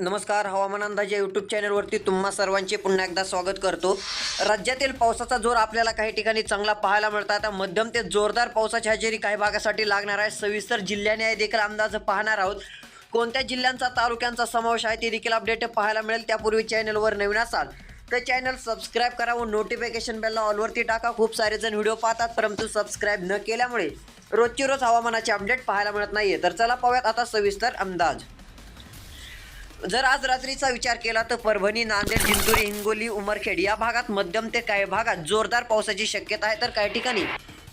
नमस्कार हवामान अंदाज या यूट्यूब चॅनलवरती तुम्हा सर्वांचे पुन्हा एकदा स्वागत करतो. राज्यातील पावसाचा जोर आपल्याला काही ठिकाणी चांगला पाहायला मिळतो आता मध्यम ते जोरदार पावसाची हजेरी काही भागासाठी लागणार आहे. सविस्तर जिल्ह्याने देखील अंदाज पाहणार आहोत. कोणत्या जिल्ह्यांचा तालुक्यांचा समावेश आहे ते देखील अपडेट पाहायला मिळेल. त्यापूर्वी चॅनलवर नवीन असाल तर चॅनल सबस्क्राईब करा व नोटिफिकेशन बेलला ऑलवरती टाका. खूप सारे जण व्हिडिओ पाहतात परंतु सबस्क्राईब न केल्यामुळे रोजची रोज हवामानाचे अपडेट पाहायला मिळत नाहीये. तर चला पाहूयात आता सविस्तर अंदाज. जर आज रात्रीचा विचार केला तर परभणी नांदेड जिंतुरी हिंगोली उमरखेड या भागात मध्यम ते काही भागात जोरदार पावसाची शक्यता आहे. तर काही ठिकाणी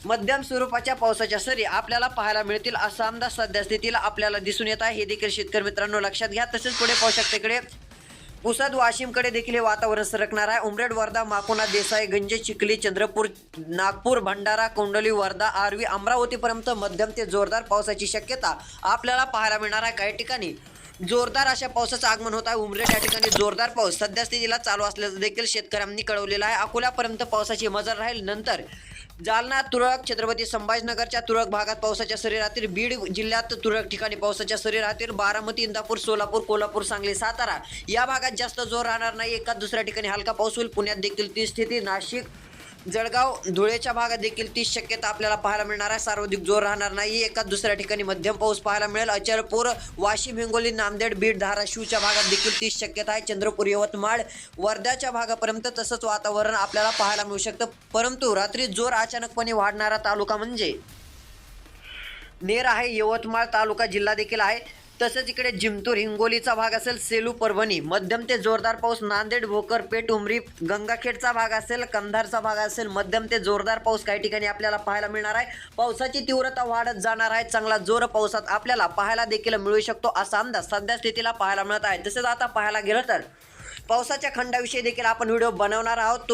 मध्यम स्वरूपाच्या पावसाच्या सरी आपल्याला पाहायला मिळतील. असा अंदाज सध्या स्थितीला आपल्याला दिसून येत आहे. हे देखील शेतकरी मित्रांनो लक्षात घ्या. तसेच पुढे पाहू शकतेकडे पुसद वाशिमकडे देखील हे वातावरण सरकणार आहे. उमरेड वर्धा माकोना देसाई गंजे चिखली चंद्रपूर नागपूर भंडारा कोंडली वर्धा आर्वी अमरावतीपर्यंत मध्यम ते जोरदार पावसाची शक्यता आपल्याला पाहायला मिळणार आहे. काही ठिकाणी जोरदार अशा पावसाचं आगमन होत आहे. उमरेड या ठिकाणी जोरदार पाऊस. सध्या स्थितीला चालू असल्याचं देखील शेतकऱ्यांनी कळवलेलं आहे. अकोल्यापर्यंत पावसाची मजर राहील. नंतर जालना तुरळक छत्रपती संभाजीनगरच्या तुरळक भागात पावसाच्या सरी राहतील. बीड जिल्ह्यात तुरळक ठिकाणी पावसाच्या सरी राहतील. बारामती इंदापूर सोलापूर कोल्हापूर सांगली सातारा या भागात जास्त जोर राहणार नाही. एका दुसऱ्या ठिकाणी हलका पाऊस होईल. पुण्यात देखील ती स्थिती नाशिक जळगाव धुळेच्या भागात देखील तीच शक्यता आपल्याला पाहायला मिळणार आहे. सर्वाधिक जोर राहणार नाही. एकाच दुसऱ्या ठिकाणी मध्यम पाऊस पाहायला मिळेल. अचलपूर वाशिम हिंगोली नांदेड बीड धाराशिवच्या भागात देखील तीच शक्यता आहे. चंद्रपूर यवतमाळ वर्ध्याच्या भागापर्यंत तसंच वातावरण आपल्याला पाहायला मिळू शकतं. परंतु रात्री जोर अचानकपणे वाढणारा तालुका म्हणजे? नेर आहे यवतमाळ तालुका जिल्हा देखील आहे. तसंच इकडे जिमतूर हिंगोलीचा भाग असेल सेलू परभणी मध्यम ते जोरदार पाऊस नांदेड भोकर पेठ उमरी गंगाखेडचा भाग असेल कंधारचा भाग असेल मध्यम ते जोरदार पाऊस काही ठिकाणी आपल्याला पाहायला मिळणार आहे. पावसाची तीव्रता वाढत जाणार आहे. चांगला जोर पावसात आपल्याला पाहायला देखील मिळू शकतो असा अंदाज सध्या स्थितीला पाहायला मिळत आहे. तसेच आता पाहायला गेलं तर पावसाच्या खंडाविषयी देखील आपण व्हिडिओ बनवणार आहोत. तो